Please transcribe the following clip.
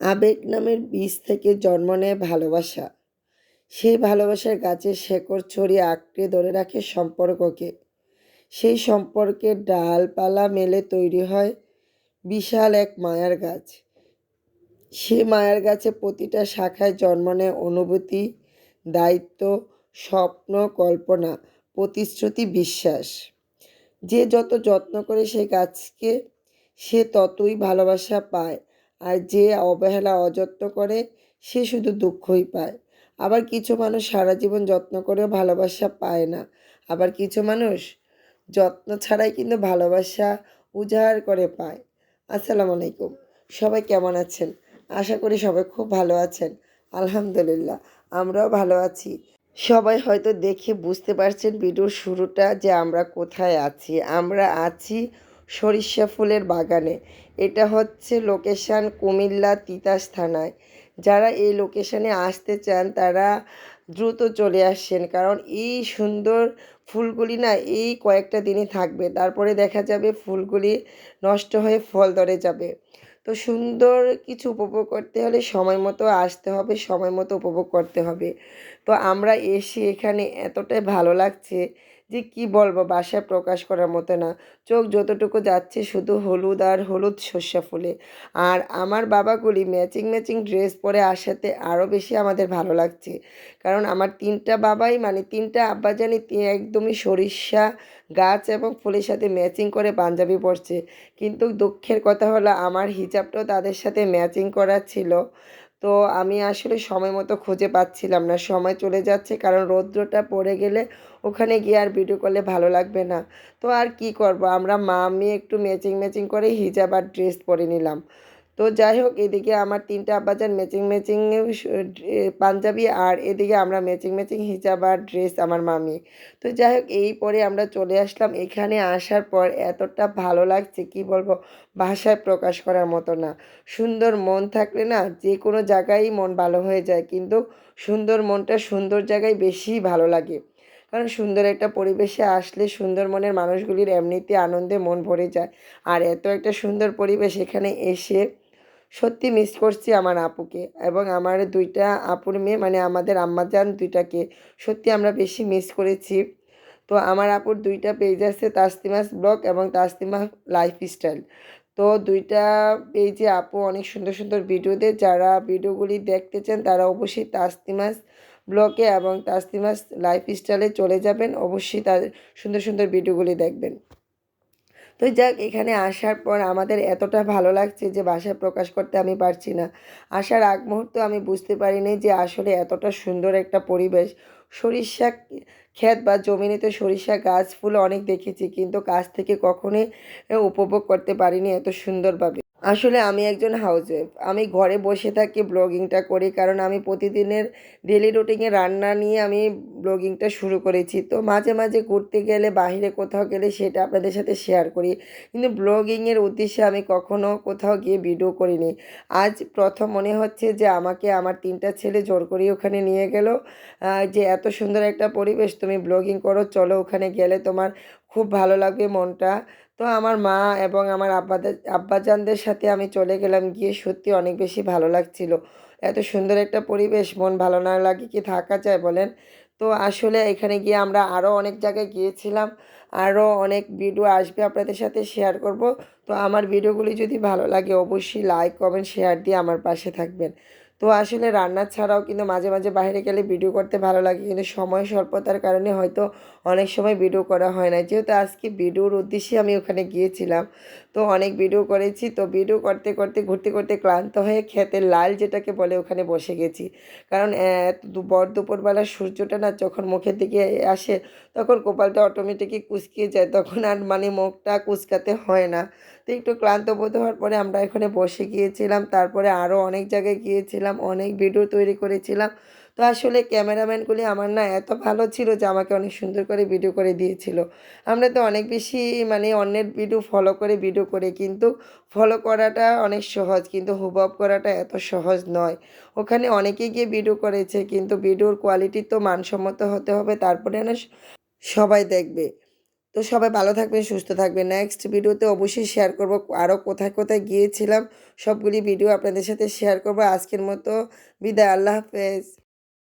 আবেগ নামের বীজ থেকে জন্ম নেয় ভালোবাসা। সেই ভালোবাসার গাছের শেকড় ছড়িয়ে আঁকড়ে ধরে রাখে সম্পর্ককে। সেই সম্পর্কের ডালপালা মেলে তৈরি হয় বিশাল এক মায়ার গাছ। সে মায়ার গাছে প্রতিটা শাখায় জন্ম নেয় অনুভূতি, দায়িত্ব, স্বপ্ন, কল্পনা, প্রতিশ্রুতি, বিশ্বাস। যে যত যত্ন করে সেই গাছকে, সে ততই ভালোবাসা পায়। আর যে অবহেলা অযত্ন করে, সে শুধু দুঃখই পায়। আবার কিছু মানুষ সারা জীবন যত্ন করেও ভালোবাসা পায় না। আবার কিছু মানুষ যত্ন ছাড়াই কিন্তু ভালোবাসা উজাড় করে পায়। আসসালামু আলাইকুম। সবাই কেমন আছেন? আশা করি সবাই খুব ভালো আছেন। আলহামদুলিল্লাহ, আমরাও ভালো আছি। সবাই হয়তো দেখে বুঝতে পারছেন ভিডিওর শুরুটা যে আমরা কোথায় আছি। আমরা আছি সরিষা ফুলের বাগানে। এটা হচ্ছে লোকেশান কুমিল্লা তিতাস থানায়। যারা এই লোকেশানে আসতে চান, তারা দ্রুত চলে আসছেন কারণ এই সুন্দর ফুলগুলি না এই কয়েকটা দিনই থাকবে। তারপরে দেখা যাবে ফুলগুলি নষ্ট হয়ে ফল ধরে যাবে। তো সুন্দর কিছু উপভোগ করতে হলে সময় মতো আসতে হবে, সময় মতো উপভোগ করতে হবে। তো আমরা এসে এখানে এতটাই ভালো লাগছে যে কি বলব, বাসায় প্রকাশ করার মতো না। চোখ যতটুকু যাচ্ছে শুধু হলুদ আর হলুদ শস্যা ফুলে। আর আমার বাবাগুলি ম্যাচিং ম্যাচিং ড্রেস পরে আসাতে আরও বেশি আমাদের ভালো লাগছে। কারণ আমার তিনটা বাবাই মানে তিনটা আব্বাজানি একদমই সরিষা গাছ এবং ফুলের সাথে ম্যাচিং করে পাঞ্জাবি পরছে। কিন্তু দুঃখের কথা হলো, আমার হিজাবটাও তাদের সাথে ম্যাচিং করা ছিল। তো আমি আসলে সময় মতো খুঁজে পাচ্ছিলাম না। সময় চলে যাচ্ছে, কারণ রৌদ্রটা পড়ে গেলে ওখানে গিয়ে আর ভিডিও করলে ভালো লাগবে না। তো আর কি করব? আমরা মা আমি একটু ম্যাচিং ম্যাচিং করে হিজাব আর ড্রেস পরে নিলাম। তো যাই হোক, এদিকে আমার তিনটা আব্বাজান ম্যাচিং ম্যাচিং পাঞ্জাবি আর এদিকে আমরা ম্যাচিং ম্যাচিং হিজাব আর ড্রেস আমার মামি। তো যাই হোক, এই পরে আমরা চলে আসলাম। এখানে আসার পর এতটা ভালো লাগছে, কি বলব? ভাষায় প্রকাশ করার মতো না। সুন্দর মন থাকলে না যে কোনো জায়গায় মন ভালো হয়ে যায়, কিন্তু সুন্দর মনটা সুন্দর জায়গায় বেশি ভালো লাগে। কারণ সুন্দর একটা পরিবেশে আসলে সুন্দর মনের মানুষগুলির এমনিতে আনন্দে মন ভরে যায়। আর এত একটা সুন্দর পরিবেশ এখানে এসে সত্যি মিস করছি আমার আপুকে এবং আমার দুইটা আপুর মেয়ে মানে আমাদের আম্মাজান দুইটাকে সত্যি আমরা বেশি মিস করেছি। তো আমার আপুর দুইটা পেজ আছে তাস্তিমাস ব্লগ এবং তাস্তিমা লাইফস্টাইল তো দুইটা পেজে আপু অনেক সুন্দর সুন্দর ভিডিও দেয়। যারা ভিডিওগুলি দেখতে চান তারা অবশ্যই তাস্তিমাস ব্লগে এবং তাস্তিমাস লাইফস্টাইলে চলে যাবেন। অবশ্যই তার সুন্দর সুন্দর ভিডিওগুলি দেখবেন। তো যাক, এখানে আসার পর আমাদের এতটা ভালো লাগছে যে বাসায় প্রকাশ করতে আমি পারছি না। আসার আগ মুহূর্ত আমি বুঝতে পারিনি যে আসলে এতটা সুন্দর একটা পরিবেশ। সরিষা ক্ষেত বা জমিনেতে সরিষা গাছ, ফুল অনেক দেখেছি, কিন্তু কাছ থেকে কখনোই উপভোগ করতে পারিনি এত সুন্দরভাবে। আসলে আমি একজন হাউসওয়াইফ আমি ঘরে বসে থাকি ব্লগিংটা করি, কারণ আমি প্রতিদিনের ডেলি রুটিনে রান্না নিয়ে আমি ব্লগিংটা শুরু করেছি। তো মাঝে মাঝে ঘুরতে গেলে বাইরে কোথাও গেলে সেটা আপনাদের সাথে শেয়ার করি। কিন্তু ব্লগিংয়ের উদ্দেশ্যে আমি কখনো কোথাও গিয়ে ভিডিও করিনি। আজ প্রথম মনে হচ্ছে যে আমাকে আমার তিনটা ছেলে জোর করে ওখানে নিয়ে গেল। যে এত সুন্দর একটা পরিবেশ, তুমি ব্লগিং করো, চলো ওখানে গেলে তোমার খুব ভালো লাগবে মনটা। তো আমার মা এবং আমার আব্বাদের, আব্বাজানদের সাথে আমি চলে গেলাম। গিয়ে সত্যি অনেক বেশি ভালো লাগছিল। এত সুন্দর একটা পরিবেশ, মন ভালো না লাগে কি থাকা যায় বলেন? তো আসলে এখানে গিয়ে আমরা আরও অনেক জায়গায় গিয়েছিলাম। আরও অনেক ভিডিও আসবে আপনাদের সাথে শেয়ার করব। তো আমার ভিডিওগুলি যদি ভালো লাগে অবশ্যই লাইক কমেন্ট শেয়ার দিয়ে আমার পাশে থাকবেন। তো আসলে রান্না ছাড়াও কিন্তু মাঝে মাঝে বাইরে গেলে ভিডিও করতে ভালো লাগে। কিন্তু সময় স্বল্পতার কারণে হয়তো অনেক সময় ভিডিও করা হয় না যেহেতু আজকে ভিডিওর উদ্দেশ্যে আমি ওখানে গিয়েছিলাম, তো অনেক ভিডিও করেছি। তো ভিডিও করতে করতে, ঘুরতে করতে ক্লান্ত হয়ে খেতে লাল যেটাকে বলে ওখানে বসে গেছি। কারণ বর দুপুরবেলা সূর্যটা না যখন মুখের দিকে আসে, তখন কপালটা অটোমেটিকই কুচকিয়ে যায়। তখন আর মানে মুখটা কুচকাতে হয় না। তো একটু ক্লান্ত বোধ হওয়ার পরে আমরা এখানে বসে গিয়েছিলাম। তারপরে আরও অনেক জায়গায় গিয়েছিলাম। অনেক ভিডিও তৈরি করেছিলাম। তো আসলে ক্যামেরাম্যানগুলি আমার না এত ভালো ছিল যে আমাকে অনেক সুন্দর করে ভিডিও করে দিয়েছিল। আমরা তো অনেক বেশি মানে অন্যের ভিডিও ফলো করে ভিডিও করে, কিন্তু ফলো করাটা অনেক সহজ, কিন্তু হুবব করাটা এত সহজ নয়। ওখানে অনেকে গিয়ে ভিডিও করেছে, কিন্তু ভিডিওর কোয়ালিটি তো মানসম্মত হতে হবে, তারপরে না সবাই দেখবে। তো সবাই ভালো থাকবেন, সুস্থ থাকবেন। নেক্সট ভিডিওতে অবশ্যই শেয়ার করব। আরও কোথায় কোথায় গিয়েছিলাম, সবগুলি ভিডিও আপনাদের সাথে শেয়ার করব। আজকের মতো বিদায়, আল্লাহ হাফেজ।